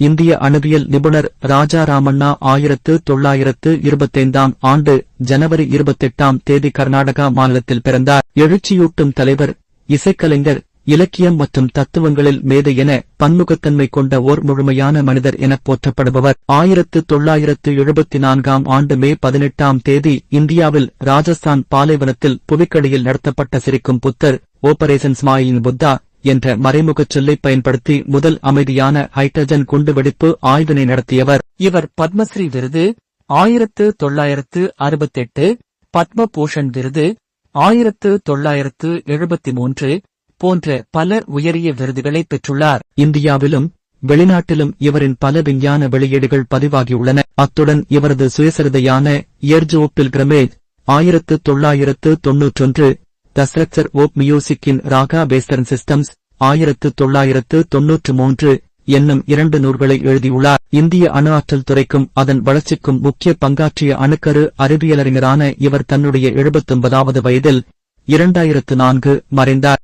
இந்திய அணுவியல் நிபுணர் ராஜா ராமண்ணா ஆயிரத்து தொள்ளாயிரத்து இருபத்தைந்தாம் ஆண்டு ஜனவரி இருபத்தெட்டாம் தேதி கர்நாடகா மாநிலத்தில் பிறந்தார். எழுச்சியூட்டும் தலைவர் இசைக்கலைஞர் இலக்கியம் மற்றும் தத்துவங்களில் மேதை என பன்முகத்தன்மை கொண்ட ஓர் முழுமையான மனிதர் என போற்றப்படுபவர். ஆயிரத்து தொள்ளாயிரத்து எழுபத்தி நான்காம் ஆண்டு மே பதினெட்டாம் தேதி இந்தியாவில் ராஜஸ்தான் பாலைவனத்தில் புவிக்கடியில் நடத்தப்பட்ட சிரிக்கும் புத்தர் ஓபரேசன் ஸ்மாயின் புத்தா என்ற மறைமுகச் சொல்லை பயன்படுத்தி முதல் அமைதியான ஹைட்ரஜன் குண்டுவெடிப்பு ஆய்வினை நடத்தியவர். இவர் பத்மஸ்ரீ விருது ஆயிரத்து தொள்ளாயிரத்து அறுபத்தெட்டு பத்ம பூஷன் விருது ஆயிரத்து தொள்ளாயிரத்து எழுபத்தி மூன்று போன்ற பல உயரிய விருதுகளை பெற்றுள்ளார். இந்தியாவிலும் வெளிநாட்டிலும் இவரின் பல விஞ்ஞான வெளியீடுகள் பதிவாகியுள்ளன. அத்துடன் இவரது சுயசரிதையான எர்ஜோ பில்கிரமேஜ் ஆயிரத்து தொள்ளாயிரத்து தொன்னூற்றொன்று தஸ்ரக்சர் ஓப் மியூசிக்கின் ராகா பேஸ்டர்ன் சிஸ்டம்ஸ் ஆயிரத்து தொள்ளாயிரத்து தொன்னூற்று மூன்று என்னும் இரண்டு நூல்களை எழுதியுள்ளார். இந்திய அணு ஆற்றல் துறைக்கும் அதன் வளர்ச்சிக்கும் முக்கிய பங்காற்றிய அணுக்கரு அறிவியலறிஞரான இவர் தன்னுடைய எழுபத்தொன்பதாவது வயதில் இரண்டாயிரத்து நான்கு மறைந்தார்.